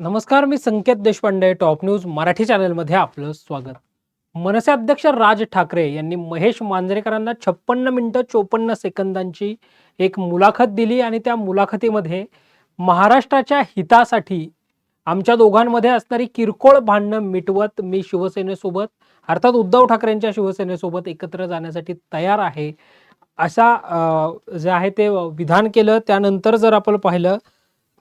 नमस्कार मी Sanket Deshpande top news Marathi चॅनलमध्ये आपलं स्वागत. मनसे अध्यक्ष राज ठाकरे यांनी महेश मांजरेकरांना छप्पन्न मिनिटं चोपन्न सेकंदांची एक मुलाखत दिली आणि त्या मुलाखतीमध्ये महाराष्ट्राच्या हितासाठी आमच्या दोघांमध्ये असणारी किरकोळ भांडणं मिटवत मी शिवसेनेसोबत अर्थात उद्धव ठाकरेंच्या शिवसेनेसोबत एकत्र जाण्यासाठी तयार आहे. असा जे आहे ते विधान केलं त्यानंतर जर आपण पाहिलं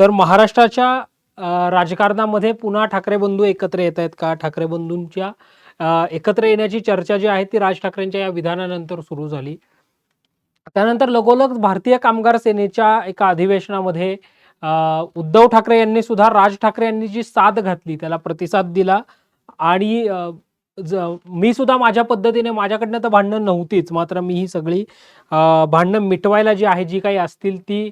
तर महाराष्ट्राच्या राजकारणामध्ये पुन्हा ठाकरे बंधू एकत्र येत आहेत का? ठाकरे बंधूंच्या एकत्र येण्याची चर्चा जी आहे ती राज ठाकरेंच्या या विधानानंतर सुरू झाली. त्यानंतर लगोलग भारतीय कामगार सेनेच्या एका अधिवेशनामध्ये उद्धव ठाकरे यांनी सुद्धा राज ठाकरे यांनी जी साथ घातली त्याला प्रतिसाद दिला आणि ज मी सुद्धा माझ्या पद्धतीने माझ्याकडनं तर भांडणं नव्हतीच मात्र मी ही सगळी भांडणं मिटवायला जी आहे जी काही असतील ती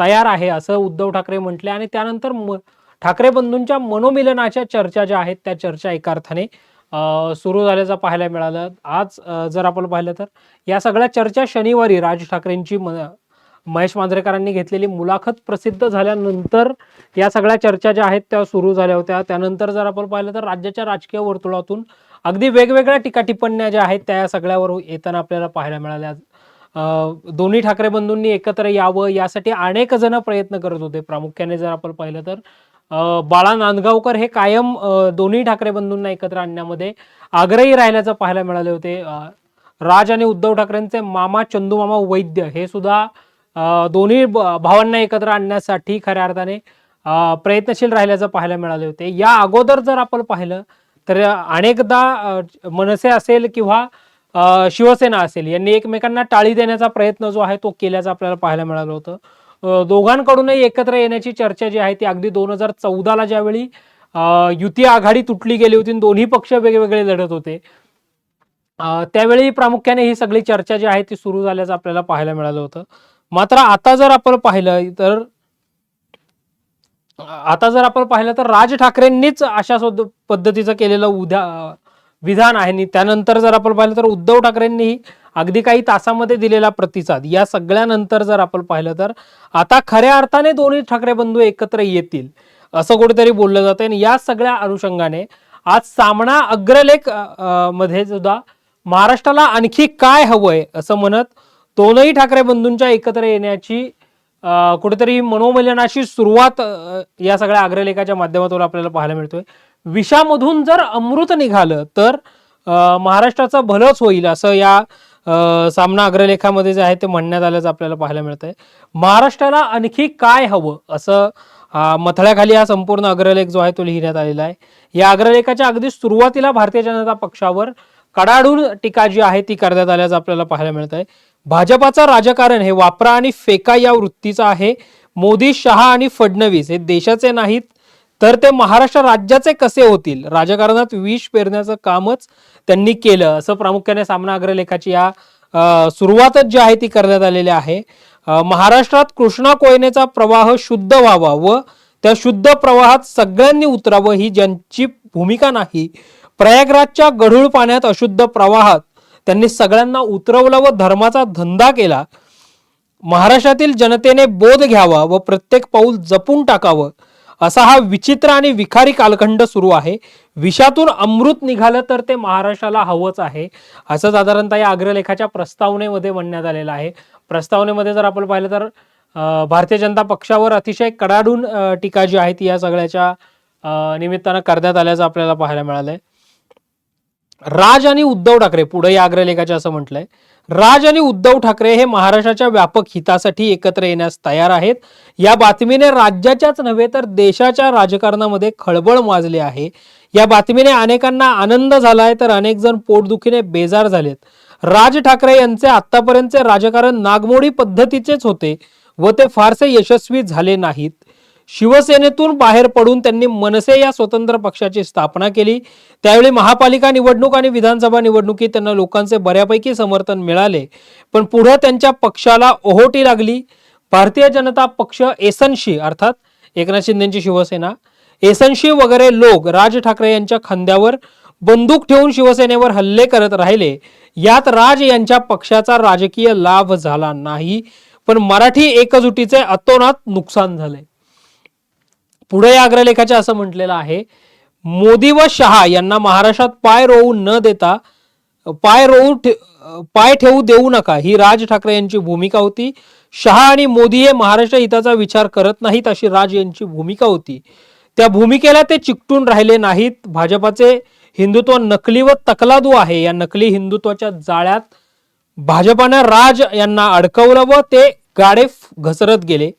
तयार आहे असं उद्धव ठाकरे म्हटले. आणि त्यानंतर म ठाकरे बंधूंच्या मनोमिलनाच्या चर्चा ज्या आहेत त्या चर्चा एका अर्थाने सुरू झाल्याचं पाहायला मिळालं. आज जर आपण पाहिलं तर या सगळ्या चर्चा शनिवारी राज ठाकरेंची म महेश मांजरेकरांनी घेतलेली मुलाखत प्रसिद्ध झाल्यानंतर या सगळ्या चर्चा ज्या आहेत त्या सुरू झाल्या होत्या. त्यानंतर जर आपण पाहिलं तर राज्याच्या राजकीय वर्तुळातून अगदी वेगवेगळ्या टीका टिप्पण्या ज्या आहेत त्या या सगळ्यावर येताना आपल्याला पाहायला मिळाल्या. दोन्ही ठाकरे बंधूंनी एकत्र यावं यासाठी अनेक जण प्रयत्न करत होते. प्रामुख्याने जर आपण पाहिलं तर बाळा नांदगावकर हे कायम दोन्ही ठाकरे बंधूंना एकत्र आणण्यामध्ये आग्रही राहिल्याचं पाहायला मिळाले होते. राज आणि उद्धव ठाकरेंचे मामा चंदू मामा वैद्य हे सुद्धा दोन्ही ब- भावांना एकत्र आणण्यासाठी खऱ्या अर्थाने प्रयत्नशील राहिल्याचं पाहायला मिळाले होते. या अगोदर जर आपण पाहिलं तर अनेकदा मनसे असेल किंवा शिवसेना असेल यांनी एकमेकांना टाळी देण्याचा प्रयत्न जो आहे तो केल्याचं आपल्याला पाहायला मिळालं होतं. दोघांकडूनही एकत्र येण्याची चर्चा जी आहे ती अगदी दोन हजार चौदाला ज्यावेळी युती आघाडी तुटली गेली होती आणि दोन्ही पक्ष वेगवेगळे लढत होते. त्यावेळी प्रामुख्याने ही सगळी चर्चा जी आहे ती सुरू झाल्याचं आपल्याला पाहायला मिळालं होतं. मात्र आता जर आपण पाहिलं तर आता जर आपण पाहिलं तर राज ठाकरेंनीच अशा पद्धतीचं केलेलं उद्या विधान आहे. आणि त्यानंतर जर आपण पाहिलं तर उद्धव ठाकरेंनीही अगदी काही तासामध्ये दिलेला प्रतिसाद या सगळ्यानंतर जर आपण पाहिलं तर आता खऱ्या अर्थाने दोन्ही ठाकरे बंधू एकत्र येतील असं कुठेतरी बोललं जातं आणि या सगळ्या अनुषंगाने आज सामना अग्रलेखमध्ये सुद्धा महाराष्ट्राला आणखी काय हवंय असं म्हणत दोनही ठाकरे बंधूंच्या एकत्र येण्याची कुठेतरी मनोमलनाशी सुरुवात या सगळ्या अग्रलेखाच्या माध्यमातून आपल्याला पाहायला मिळतोय. विषामधून जर अमृत निघालं तर महाराष्ट्राचं भलंच होईल असं या सामना अग्रलेखामध्ये जे आहे ते म्हणण्यात आल्याचं आपल्याला पाहायला मिळतंय. महाराष्ट्राला आणखी काय हवं असं मथळ्याखाली हा संपूर्ण अग्रलेख जो आहे तो लिहिण्यात आलेला आहे. या अग्रलेखाच्या अगदी सुरुवातीला भारतीय जनता पक्षावर कडाडून टीका जी आहे ती करण्यात आल्याचं आपल्याला पाहायला मिळत आहे भाजपाचं राजकारण हे वापरा आणि फेका या वृत्तीचं आहे. मोदी शहा आणि फडणवीस हे देशाचे नाहीत तर ते महाराष्ट्र राज्याचे कसे होतील? राजकारणात विष पेरण्याचं कामच त्यांनी केलं. असं प्रामुख्याने सामना अग्रलेखाची या सुरुवातच जी आहे ती करण्यात आलेली आहे. महाराष्ट्रात कृष्णा कोयनेचा प्रवाह शुद्ध व्हावा व त्या शुद्ध प्रवाहात सगळ्यांनी उतरावं ही ज्यांची भूमिका नाही प्रयागराजच्या गढूळ पाण्यात अशुद्ध प्रवाहात त्यांनी सगळ्यांना उतरवलं व धर्माचा धंदा केला. महाराष्ट्रातील जनतेने बोध घ्यावा व प्रत्येक पाऊल जपून टाकावं. असा हा विचित्र आणि विखारी कालखंड सुरू आहे. विषातून अमृत निघालं तर ते महाराष्ट्राला हवंच आहे असं साधारणतः या अग्रलेखाच्या प्रस्तावनेमध्ये म्हणण्यात आलेलं आहे. प्रस्तावनेमध्ये जर आपण पाहिलं तर भारतीय जनता पक्षावर अतिशय कडाडून टीका जी आहे ती या सगळ्याच्या निमित्तानं करण्यात आल्याचं आपल्याला पाहायला मिळालं आहे राज आणि उद्धव ठाकरे पुढे या अग्रलेखाच्या असं म्हटलंय. राज आणि उद्धव ठाकरे हे महाराष्ट्राच्या व्यापक हितासाठी एकत्र येण्यास तयार आहेत. या बातमीने राज्याच्याच नव्हे तर देशाच्या राजकारणामध्ये खळबळ माजली आहे. या बातमीने अनेकांना आनंद झालाय तर अनेक जण पोटदुखीने बेजार झालेत. राज ठाकरे यांचे आतापर्यंतचे राजकारण नागमोडी पद्धतीचेच होते व ते फारसे यशस्वी झाले नाहीत. शिवसेनेतून बाहेर पडून त्यांनी मनसे या स्वतंत्र पक्षाची स्थापना केली. त्यावेळी महापालिका निवडणूक आणि विधानसभा निवडणुकीत त्यांना लोकांचे बऱ्यापैकी समर्थन मिळाले. पण पुढे त्यांच्या पक्षाला ओहोटी लागली. भारतीय जनता पक्ष एसनशी अर्थात एकनाथ शिंदेची शिवसेना एसनशी वगैरे लोक राज ठाकरे यांच्या खांद्यावर बंदूक ठेवून शिवसेनेवर हल्ले करत राहिले. यात राज यांच्या पक्षाचा राजकीय लाभ झाला नाही. पण मराठी एकजुटीचे अतोनात नुकसान झाले. पुढे या अग्रलेखाच्या असं म्हटलेलं आहे मोदी व शहा यांना महाराष्ट्रात पाय रोवू न देता पाय रोवू ठे- पाय ठेवू देऊ नका ही राज ठाकरे यांची भूमिका होती. शहा आणि मोदी हे महाराष्ट्र हिताचा विचार करत नाहीत अशी राज यांची भूमिका होती. त्या भूमिकेला ते चिकटून राहिले नाहीत. भाजपाचे हिंदुत्व नकली व तकलादू आहे. या नकली हिंदुत्वाच्या जाळ्यात भाजपानं राज यांना अडकवलं व ते गाडे घसरत गेले.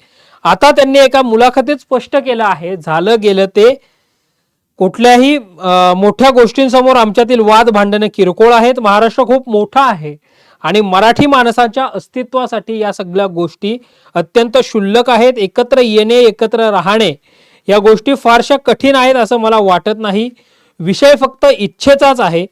आता त्यांनी एका मुलाखतीत स्पष्ट केलं आहे. झालं गेलं ते कुठल्याही मोठ्या गोष्टींसमोर आमच्यातील वाद भांडणं किरकोळ आहेत. महाराष्ट्र खूप मोठा आहे. आणि मराठी माणसाच्या अस्तित्वासाठी या सगळ्या गोष्टी अत्यंत क्षुल्लक आहेत. एकत्र येणे एकत्र राहणे या गोष्टी फारशा कठीण आहेत असं मला वाटत नाही. विषय फक्त इच्छेचाच आहे.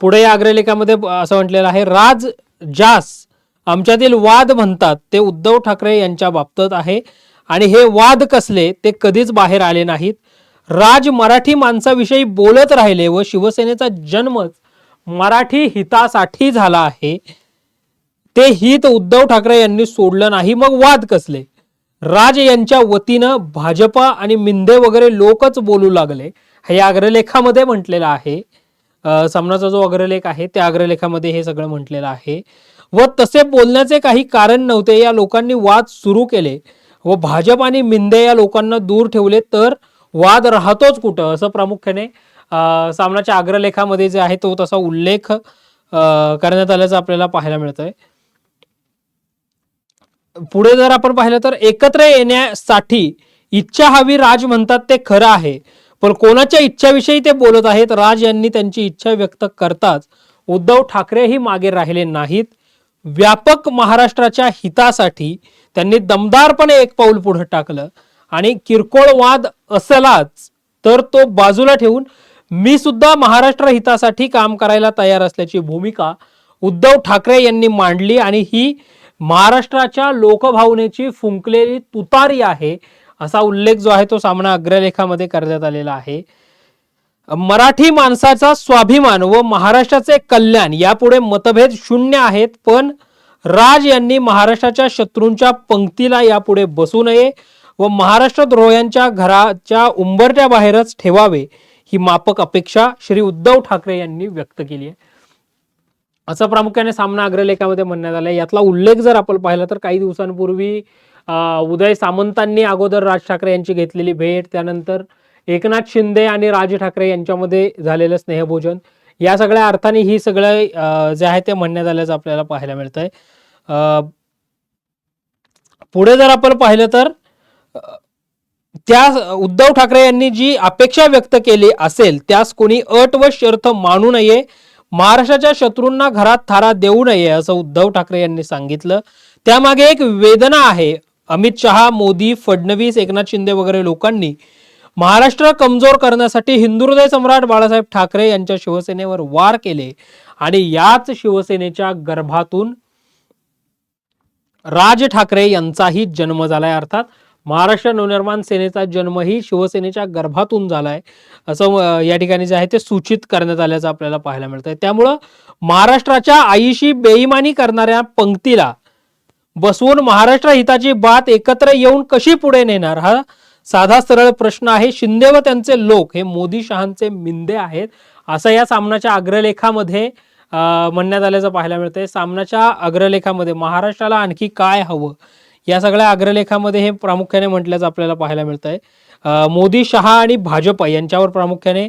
पुढे या अग्रलेखामध्ये असं म्हटलेलं आहे राज जास आमच्यातील वाद म्हणतात ते उद्धव ठाकरे यांच्या बाबतीत आहे. आणि हे वाद कसले ते कधीच बाहेर आले नाहीत. राज मराठी माणसाविषयी बोलत राहिले व शिवसेनेचा जन्मच मराठी हितासाठी झाला आहे. ते हित उद्धव ठाकरे यांनी सोडलं नाही मग वाद कसले? राज यांच्या वतीनं भाजपा आणि मिंदे वगैरे लोकच बोलू लागले हे अग्रलेखामध्ये म्हटलेलं आहे. सामनाचा जो अग्रलेख आहे त्या अग्रलेखामध्ये हे सगळं म्हटलेलं आहे. व तसे बोलण्याचे काही कारण नव्हते. या लोकांनी वाद सुरू केले व भाजप आणि मिंदे या लोकांना दूर ठेवले तर वाद राहतोच कुठं? असं प्रामुख्याने सामनाच्या अग्रलेखामध्ये जे आहे तो तसा उल्लेख करण्यात आल्याचं आपल्याला पाहायला मिळतंय. पुढे जर आपण पाहिलं तर एकत्र येण्यासाठी इच्छा हवी राज म्हणतात ते खरं आहे. पण कोणाच्या इच्छाविषयी ते बोलत आहेत? राज यांनी त्यांची इच्छा व्यक्त करताच उद्धव ठाकरेही मागे राहिले नाहीत. व्यापक महाराष्ट्राच्या हितासाठी त्यांनी दमदारपणे एक पाऊल पुढे टाकलं. आणि किरकोळ वाद असलाच तर तो बाजूला ठेवून मी सुद्धा महाराष्ट्र हितासाठी काम करायला तयार असल्याची भूमिका उद्धव ठाकरे यांनी मांडली. आणि ही महाराष्ट्राच्या लोकभावनेची फुंकलेली तुतारी आहे. असा उल्लेख जो आहे तो सामना अग्रलेखामध्ये करण्यात आलेला आहे. मराठी माणसाचा स्वाभिमान व महाराष्ट्राचे कल्याण यापुढे मतभेद शून्य आहेत पण राज यांनी महाराष्ट्राच्या शत्रूंच्या पंक्तीला यापुढे बसू नये व महाराष्ट्र द्रोह्यांच्या घराच्या उंबरट्या बाहेरच ठेवावे ही मापक अपेक्षा श्री उद्धव ठाकरे यांनी व्यक्त केली आहे. असं प्रामुख्याने सामना अग्रलेखामध्ये म्हणण्यात आलं यातला उल्लेख जर आपण पाहिला तर काही दिवसांपूर्वी उदय सामंतांनी अगोदर राज ठाकरे यांची घेतलेली भेट त्यानंतर एकनाथ शिंदे आणि राज ठाकरे यांच्यामध्ये झालेलं स्नेहभोजन. या सगळ्या अर्थाने ही सगळं जे आहे ते म्हणण्यात आल्याचं आपल्याला पाहायला मिळतंय. आहे पुढे जर आपण पाहिलं तर त्या उद्धव ठाकरे यांनी जी अपेक्षा व्यक्त केली असेल त्यास कोणी अट व शर्थ मानू नये महाराष्ट्राच्या शत्रूंना घरात थारा देऊ नये असं उद्धव ठाकरे यांनी सांगितलं. त्यामागे एक वेदना आहे अमित शहा मोदी फडणवीस एकनाथ शिंदे वगैरे लोकांनी महाराष्ट्र कमजोर करण्यासाठी हिंदुहृदय सम्राट बाळासाहेब ठाकरे यांच्या शिवसेनेवर वार केले आणि याच शिवसेनेच्या गर्भातून राज ठाकरे यांचाही जन्म झालाय. अर्थात महाराष्ट्र नवनिर्माण सेनेचा जन्मही शिवसेनेच्या गर्भातून झालाय असं या ठिकाणी जे आहे ते सूचित करण्यात आल्याचं आपल्याला पाहायला मिळतंय. त्यामुळं महाराष्ट्राच्या आईशी बेईमानी करणाऱ्या पंक्तीला बसवून महाराष्ट्र हिताची बात एकत्र येऊन कशी पुढे नेणार? हा साधा सरळ प्रश्न आहे. शिंदे व त्यांचे लोक हे मोदी शहांचे मिंदे आहेत. असं या सामनाच्या अग्रलेखामध्ये म्हणण्यात आल्याचं पाहायला मिळतंय. सामनाच्या अग्रलेखामध्ये महाराष्ट्राला आणखी काय हवं? या सगळ्या अग्रलेखामध्ये हे प्रामुख्याने म्हटल्याचं आपल्याला पाहायला मिळत आहे मोदी शहा आणि भाजप यांच्यावर प्रामुख्याने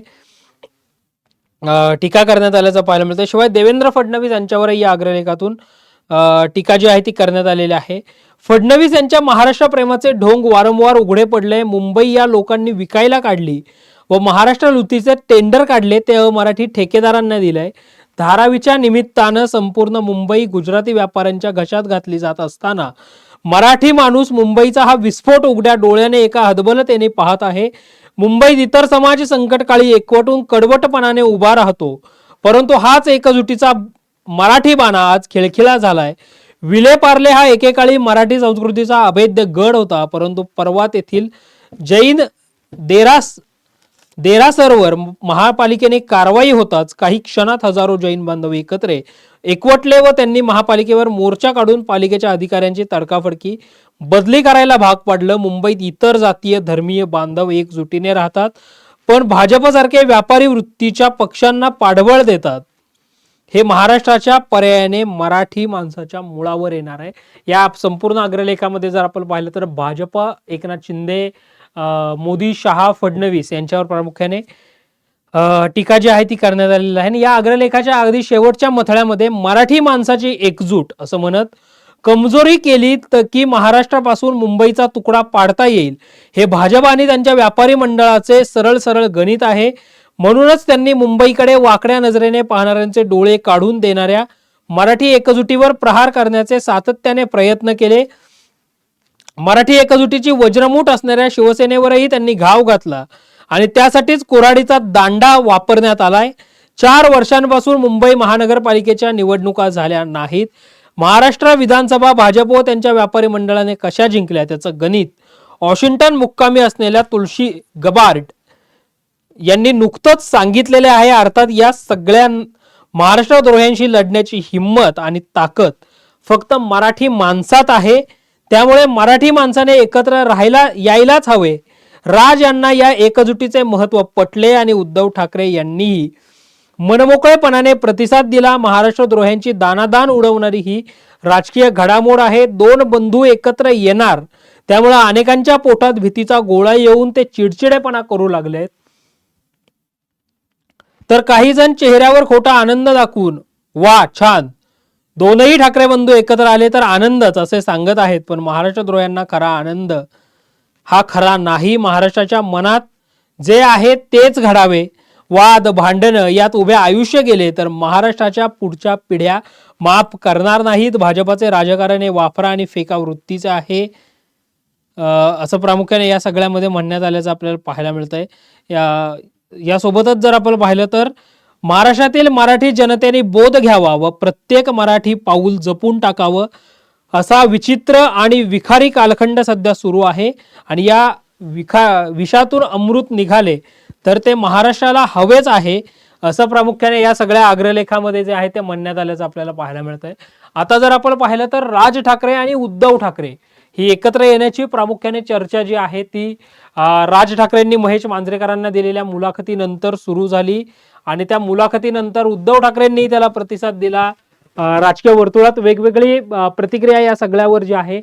टीका करण्यात आल्याचं पाहायला मिळतं शिवाय देवेंद्र फडणवीस यांच्यावरही या अग्रलेखातून टीका जी आहे ती करण्यात आलेली आहे. फडणवीस यांच्या महाराष्ट्र प्रेमाचे ढोंग वारंवार उघडे पडले. मुंबई या लोकांनी विकायला काढली व महाराष्ट्र लुतीचे टेंडर काढले. ते मराठी ठेकेदारांना दिलंय. धारावीच्या निमित्तानं संपूर्ण मुंबई गुजराती व्यापाऱ्यांच्या घशात घातली जात असताना मराठी माणूस मुंबईचा हा विस्फोट उघड्या डोळ्याने एका हदबलतेने पाहत आहे. मुंबईत इतर समाज संकटकाळी एकवटून कडवटपणाने उभा राहतो. परंतु हाच एकजुटीचा मराठी बाणा आज खिळखिळा झालाय. विलेपार्ले हा एकेकाळी मराठी संस्कृतीचा अभेद्य गड होता परंतु परवा तेथील जैन देरास देरासरवर महापालिकेने कारवाई होताच काही क्षणात हजारो जैन बांधव एकत्र एकवटले व त्यांनी महापालिकेवर मोर्चा काढून पालिकेच्या अधिकाऱ्यांची तडकाफडकी बदली करायला भाग पाडलं. मुंबईत इतर जातीय धर्मीय बांधव एकजुटीने राहतात पण भाजपसारखे व्यापारी वृत्तीच्या पक्षांना पाठबळ देतात. हे महाराष्ट्राच्या पर्यायाने मराठी माणसाच्या मुळावर येणार आहे. या संपूर्ण अग्रलेखामध्ये जर आपण पाहिलं तर भाजप एकनाथ शिंदे मोदी शहा फडणवीस यांच्यावर प्रामुख्याने टीका जी आहे ती करण्यात आलेली आहे. आणि या अग्रलेखाच्या अगदी शेवटच्या मथळ्यामध्ये मराठी माणसाची एकजूट असं म्हणत कमजोरी केली तर की महाराष्ट्रापासून मुंबईचा तुकडा पाडता येईल. हे भाजप आणि त्यांच्या व्यापारी मंडळाचे सरळ सरळ गणित आहे. म्हणूनच त्यांनी मुंबईकडे वाकड्या नजरेने पाहणाऱ्यांचे डोळे काढून देणाऱ्या मराठी एकजुटीवर प्रहार करण्याचे सातत्याने प्रयत्न केले. मराठी एकजुटीची वज्रमूठ असणाऱ्या शिवसेनेवरही त्यांनी घाव घातला आणि त्यासाठीच कोराडीचा दांडा वापरण्यात आलाय. चार वर्षांपासून मुंबई महानगरपालिकेच्या निवडणुका झाल्या नाहीत. महाराष्ट्र विधानसभा भाजप व त्यांच्या व्यापारी मंडळाने कशा जिंकल्या त्याचं गणित? वॉशिंग्टन मुक्कामी असलेल्या तुळशी गबार्ड यांनी नुकतंच सांगितलेले आहे अर्थात या सगळ्या महाराष्ट्र द्रोह्यांशी लढण्याची हिंमत आणि ताकद फक्त मराठी माणसात आहे. त्यामुळे मराठी माणसाने एकत्र राहायला यायलाच हवे. राज यांना या एकजुटीचे महत्त्व पटले आणि उद्धव ठाकरे यांनीही मनमोकळेपणाने प्रतिसाद दिला. महाराष्ट्र द्रोह्यांची दानादान उडवणारी ही राजकीय घडामोड आहे. दोन बंधू एकत्र येणार. त्यामुळे अनेकांच्या पोटात भीतीचा गोळा येऊन ते चिडचिडेपणा करू लागलेत. तर काही जण चेहऱ्यावर खोटा आनंद दाखवून वा छान. दोनही ठाकरे बंधू एकत्र आले तर आनंदच असे सांगत आहेत. पण महाराष्ट्र द्रोह्यांना खरा आनंद हा खरा नाही. महाराष्ट्राच्या मनात जे आहे तेच घडावे. वाद भांडणं यात उभे आयुष्य गेले तर महाराष्ट्राच्या पुढच्या पिढ्या माफ करणार नाहीत. भाजपाचे राजकारण हे वापरा आणि फेका वृत्तीचं आहे असं प्रामुख्याने या सगळ्यामध्ये म्हणण्यात आल्याचं आपल्याला पाहायला मिळतंय. या यासोबतच जर आपण पाहिलं तर महाराष्ट्रातील मराठी जनतेने बोध घ्यावा व प्रत्येक मराठी पाऊल जपून टाकावं असा विचित्र आणि विखारी कालखंड सध्या सुरू आहे. आणि या विखा विषातून अमृत निघाले तर ते महाराष्ट्राला हवेच आहे असं प्रामुख्याने या सगळ्या अग्रलेखामध्ये जे आहे ते म्हणण्यात आल्याचं आपल्याला पाहायला मिळतंय. आता जर आपण पाहिलं तर राज ठाकरे आणि उद्धव ठाकरे ही एकत्र येण्याची प्रामुख्याने चर्चा जी आहे ती राज ठाकरेंनी महेश मांजरेकरांना दिलेल्या मुलाखतीनंतर सुरू झाली आणि त्या मुलाखतीनंतर उद्धव ठाकरेंनी त्याला प्रतिसाद दिला. राजकीय वर्तुळात वेगवेगळी प्रतिक्रिया या सगळ्यावर जी आहे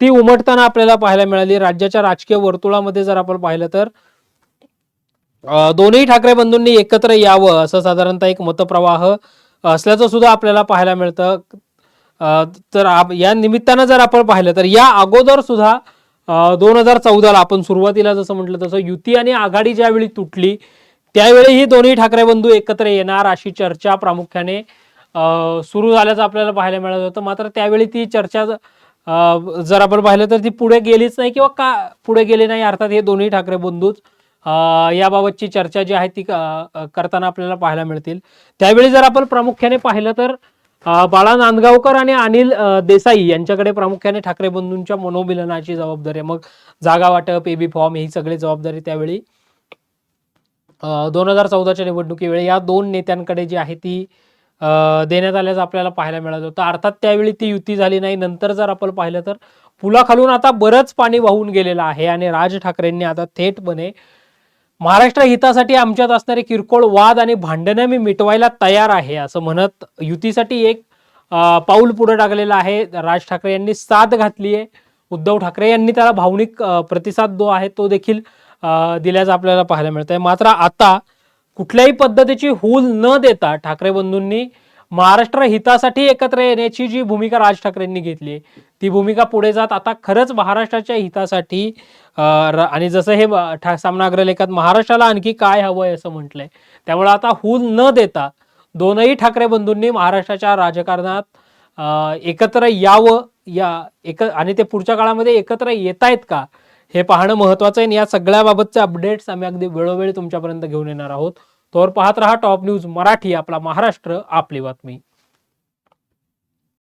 ती उमटताना आपल्याला पाहायला मिळाली. राज्याच्या राजकीय वर्तुळामध्ये जर आपण पाहिलं तर दोन्ही ठाकरे बंधूंनी एकत्र यावं असं साधारणतः एक मतप्रवाह असल्याचं सुद्धा आपल्याला पाहायला मिळतं. तर आप- या निमित्तानं जर आपण पाहिलं तर या अगोदर सुद्धा दोन हजार चौदाला आपण सुरुवातीला जसं म्हटलं तसं युती आणि आघाडी ज्यावेळी तुटली त्यावेळी ही दोन्ही ठाकरे बंधू एकत्र येणार अशी चर्चा प्रामुख्याने सुरू झाल्याचं आपल्याला पाहायला मिळत होतं. मात्र त्यावेळी ती चर्चा जर आपण पाहिलं तर ती पुढे गेलीच नाही किंवा का पुढे गेली नाही अर्थात हे दोन्ही ठाकरे बंधूच याबाबतची चर्चा जी आहे ती करताना आपल्याला पाहायला मिळतील. त्यावेळी जर आपण प्रामुख्याने पाहिलं तर बाळा नांदगावकर आणि अनिल देसाई यांच्याकडे प्रामुख्याने ठाकरे बंधूंच्या मनोमिलनाची जबाबदारी मग जागा वाटप एबी फॉर्म ही सगळी जबाबदारी त्यावेळी दोन हजार चौदाच्या निवडणुकीवेळी या दोन नेत्यांकडे जी आहे ती देण्यात आल्याचं आपल्याला पाहायला मिळालं होतं. अर्थात त्यावेळी ती युती झाली नाही. नंतर जर आपण पाहिलं तर पुलाखालून आता बरंच पाणी वाहून गेलेलं आहे आणि राज ठाकरेंनी आता थेटपणे महाराष्ट्र हितासाठी आमच्यात असणारे किरकोळ वाद आणि भांडणं मी मिटवायला तयार आहे असं म्हणत युतीसाठी एक पाऊल पुढे टाकलेलं आहे. राज ठाकरे यांनी साथ घातली आहे. उद्धव ठाकरे यांनी त्याला भावनिक प्रतिसाद जो आहे तो देखील दिल्याचा दिल्याचं आपल्याला पाहायला मिळत आहे मात्र आता कुठल्याही पद्धतीची हूल न देता ठाकरे बंधूंनी महाराष्ट्र हितासाठी एकत्र येण्याची जी भूमिका राज ठाकरेंनी घेतली आहे, ती भूमिका पुढे जात आता खरंच महाराष्ट्राच्या हितासाठी आणि जसं हे ठा- सामना अग्रलेखात महाराष्ट्राला आणखी काय हवंय असं म्हटलंय. त्यामुळे आता हूल न देता दोनही ठाकरे बंधूंनी महाराष्ट्राच्या राजकारणात एकत्र यावं या एक आणि ते पुढच्या काळामध्ये एकत्र येत आहेत का हे पाहणं महत्वाचं आहे आणि या सगळ्याबाबतचे अपडेट्स आम्ही अगदी वेळोवेळी तुमच्यापर्यंत घेऊन येणार आहोत. तोवर पाहत रहा टॉप न्यूज मराठी आपला महाराष्ट्र आपली बातमी.